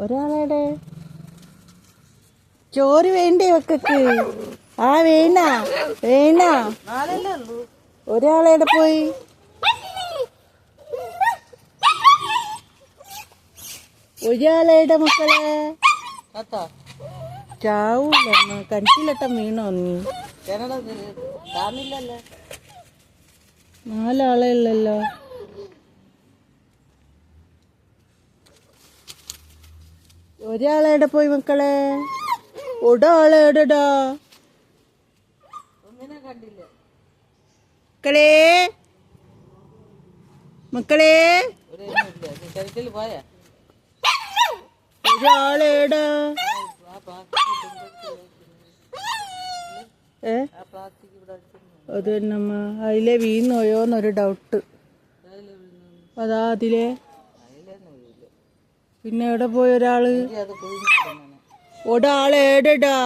ഒരാളെടെ. ചോറ് വേണ്ടേ ഒക്കക്ക് ആ വേണ വേണ ഒരാളെടെ പോയി. ഒരാളെടെ മക്കളെ. ചാവൂലെന്ന് ചാവൂല കണ്ടില്ലട്ട വീണോ നീ? നാലാളെ ഉള്ളല്ലോ. ഒരാളെടെ പോയി മക്കളെ? കണ്ടില്ല? മക്കളെ? മക്കളെ? ഒരാളെടാ ഏ? അത് തന്നെ അതിലെ വീണോയോന്നൊരു ഡൗട്ട് അതാ അതിലെ പിന്നെ എവിടെ പോയി ഒരാൾ? ഒടാളേടാ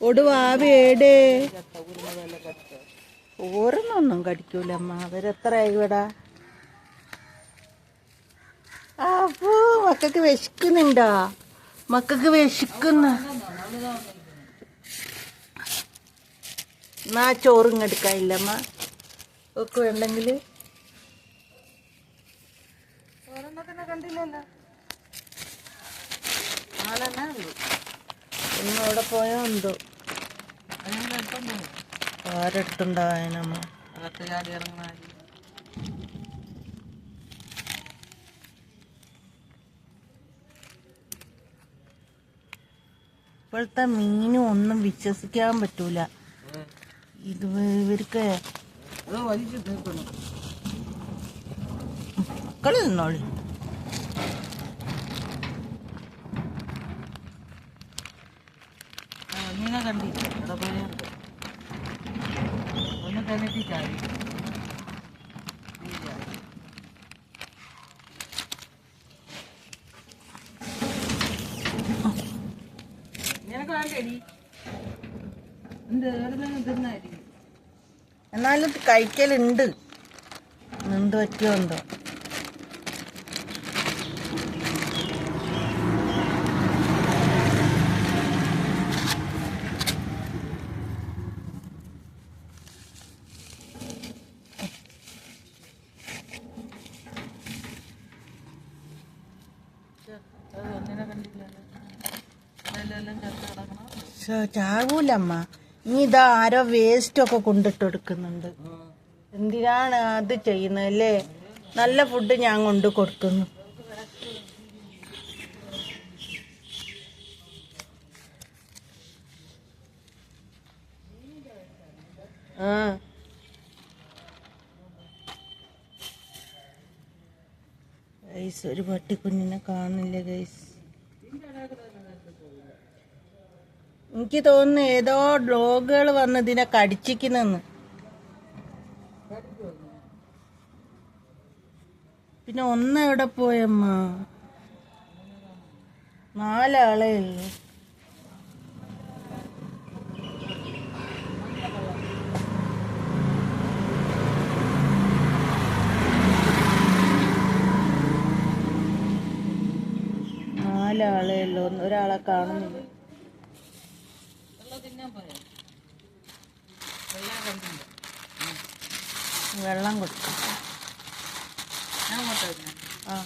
ഒടു വാവേടേ ഓരോന്നൊന്നും കടിക്കൂലമ്മ. അവരെത്ര ഇവിടെ അപ്പോ മക്കൾക്ക് വിശക്കുന്നുണ്ടോ? മക്കൾക്ക് വിശക്കുന്ന. എന്നാ ചോറും എടുക്കാനില്ലമ്മ ഒക്കെ വേണ്ടെങ്കിൽ ഒരെണ്ണത്തിനെ കണ്ടില്ലല്ലോ? നാലെണ്ണേ ഉള്ളൂ ഇന്ന് അവിടെ പോയോ എന്തോ. അകത്ത് ചാടി ഇറങ്ങണ ഇപ്പോഴത്തെ മീനും ഒന്നും വിശ്വസിക്കാൻ പറ്റൂല. ഇത് ഇവർക്ക് വലിച്ചു തീർക്കണം മക്കൾ നിന്നോളി പോയ ഒന്ന് തിന്നാടി എന്നാലും കഴിക്കലുണ്ട്. എന്ത് പറ്റിയോ എന്തോ. ചാവൂലമ്മ ഇനി ഇതാ ആരോ വേസ്റ്റ് ഒക്കെ കൊണ്ടിട്ട് കൊടുക്കുന്നുണ്ട് എന്തിനാണ് അത് ചെയ്യുന്നത് അല്ലേ നല്ല ഫുഡ് ഞാൻ കൊണ്ട് കൊടുക്കുന്നു. ആ. ഗൈസ് ഒരു പട്ടിക്കുഞ്ഞിനെ കാണുന്നില്ല ഗൈസ് എനിക്ക് തോന്നുന്നു ഏതോ ഡോഗുകൾ വന്ന് ഇതിനെ കടിച്ചിക്കുന്നെന്ന്. പിന്നെ ഒന്ന് എവിടെ പോയമ്മ നാലാളേ ഉള്ളു. നാലാളേ ഉള്ളു. ഒന്ന് ഒരാളെ കാണുന്നില്ല വെള്ളം തിന്നാൻ പോയോ വെള്ളം കണ്ടില്ല വെള്ളം കൊടുക്കും. ആ.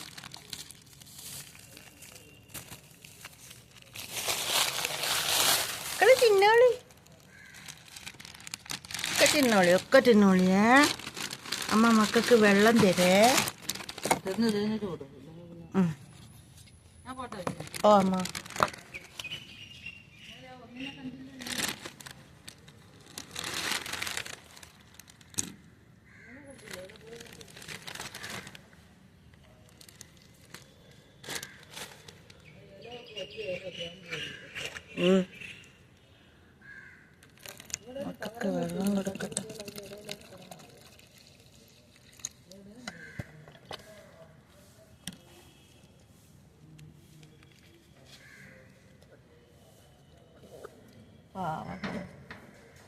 കളി തിന്നോളി. ഒക്കെ തിന്നോളി ഒക്കെ തിന്നോളിയേ അമ്മ മക്കൾക്ക് വെള്ളം തരേ. ഓ അമ്മ. മക്കൾക്ക് വെള്ളം കൊടുക്കട്ടെ.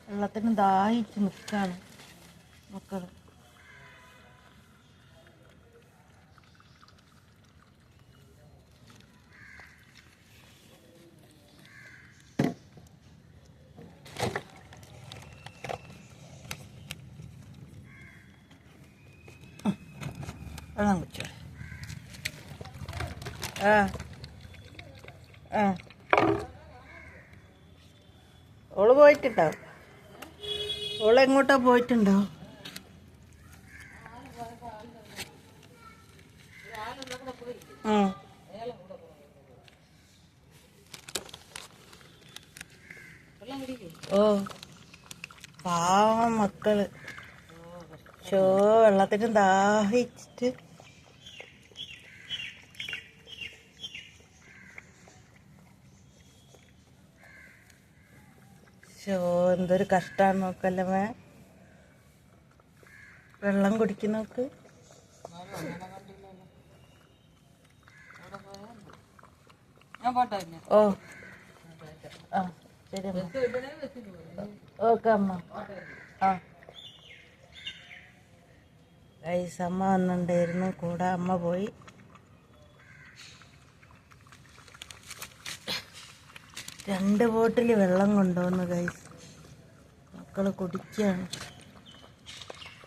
വെള്ളത്തിന് ദാഹിച്ച് നിൽക്കാണ് മക്കൾ. വെള്ളം കുടിച്ചോ. ആ ആ. ഓൾ പോയിട്ടുണ്ടാവും ഓൾ എങ്ങോട്ടാ പോയിട്ടുണ്ടാവും ഓ പാവ മക്കൾ. ഷോ വെള്ളത്തിന് ദാഹിച്ചിട്ട് ഷോ എന്തൊരു കഷ്ടാണ് നോക്കല്ലേ മേ. വെള്ളം പിന്നെ ഓ. ആ ശരി അമ്മ. ഓക്കെ അമ്മ. ആ. ഗൈസ് അമ്മ വന്നിട്ടുണ്ടായിരുന്നു. കൂടെ അമ്മ പോയി. രണ്ട് ബോട്ടിൽ വെള്ളം കൊണ്ടുവന്നു കൈസ് മക്കൾ കുടിക്കുകയാണ്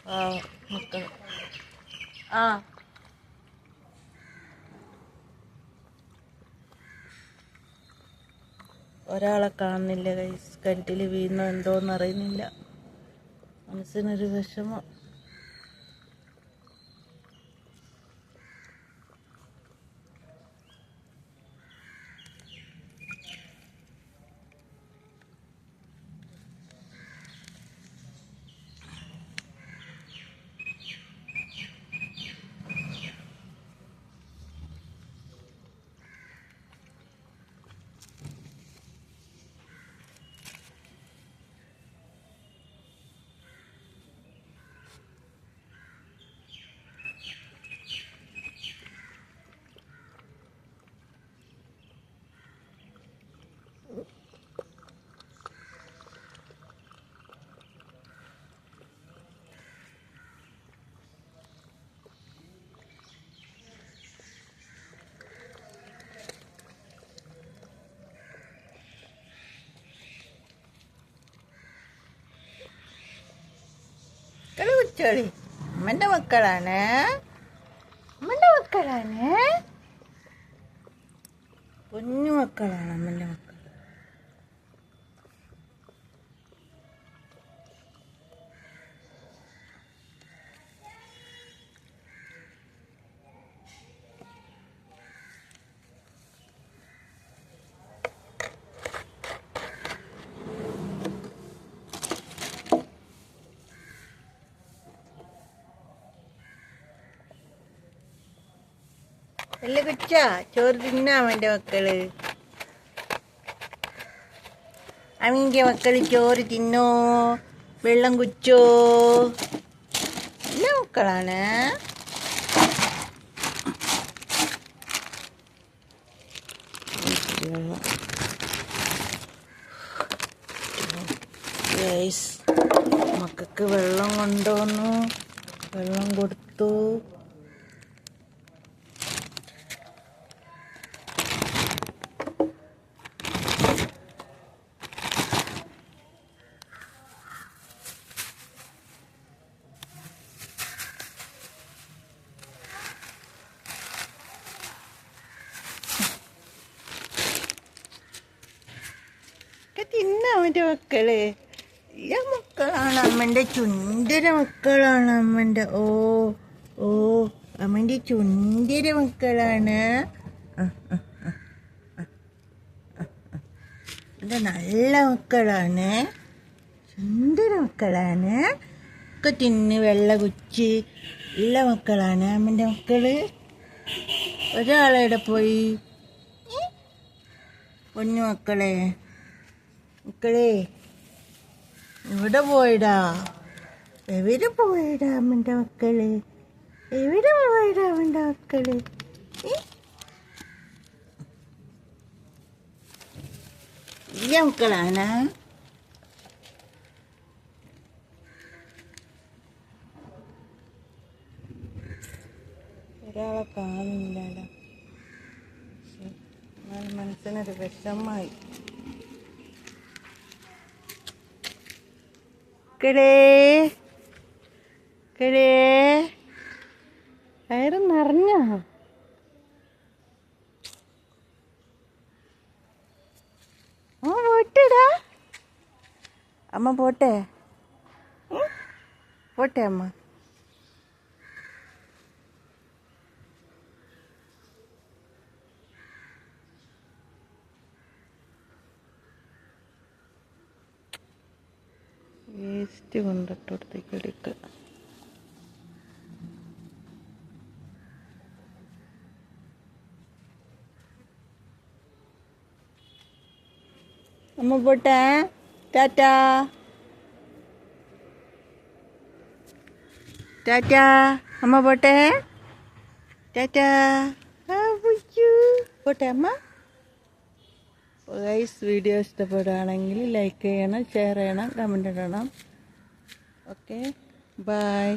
ആ മക്കൾ ആ. ഒരാളെ കാണുന്നില്ല കൈസ് കിണറ്റിൽ വീണോ എന്തോന്ന് അറിയുന്നില്ല. മനസ്സിനൊരു വിഷമം. മക്കൾ അമ്മന്റെ മക്കളാണ്? അമ്മന്റെ മക്കളാണ്? കുഞ്ഞു മക്കളാണ് അമ്മന്റെ മക്കൾ അല്ല കുച്ച ചോറ് തിന്നാ എന്റെ മക്കൾ. അവന്റെ മക്കൾ ചോറ് തിന്നോ? വെള്ളം കുച്ചോ എല്ലാ മക്കളാണ്? മക്കൾക്ക് വെള്ളം കൊണ്ടുവന്നു. വെള്ളം കൊടുത്തു ഒക്കെ തിന്ന മക്കളെ. ഈ മക്കളാണ് അമ്മന്റെ ചുണ്ടര മക്കളാണ് അമ്മന്റെ ഓ ഓ അമ്മന്റെ ചുണ്ടര മക്കളാണ്. എന്റെ നല്ല മക്കളാണ്. സുന്ദര മക്കളാണ്. ഒക്കെ തിന്ന് വെള്ള കുച്ചി ഉള്ള മക്കളാണ് അമ്മന്റെ മക്കൾ. ഒരാളെവിടെ പോയി? പൊന്നു മക്കളെ. മക്കളെ എവിടെ പോയിടാ? എവിടെ പോയിടാ അമ്മന്റെ മക്കൾ? എവിടെ പോയിടാ അവന്റെ മക്കൾ? ഈ മക്കളാണ് ഒരാളെ കാണുന്നില്ല മനസ്സിനൊരു വിഷമായി കിടേ കയറുന്ന അറിഞ്ഞോ ആ പോട്ടെടാ അമ്മ പോട്ടെ? പോട്ടെ അമ്മ. വേസ്റ്റ് കൊണ്ടിട്ടോടത്തേക്ക് എടുക്കുക അമ്മ പോട്ടെ. ടാറ്റാ. ടാറ്റാ. അമ്മ പോട്ടെ. ടാറ്റാ. പോട്ടെ അമ്മ. ഗൈസ് വീഡിയോ ഇഷ്ടപ്പെടുകയാണെങ്കിൽ ലൈക്ക് ചെയ്യണം ഷെയർ ചെയ്യണം കമന്റ് ഇടണം. Okay bye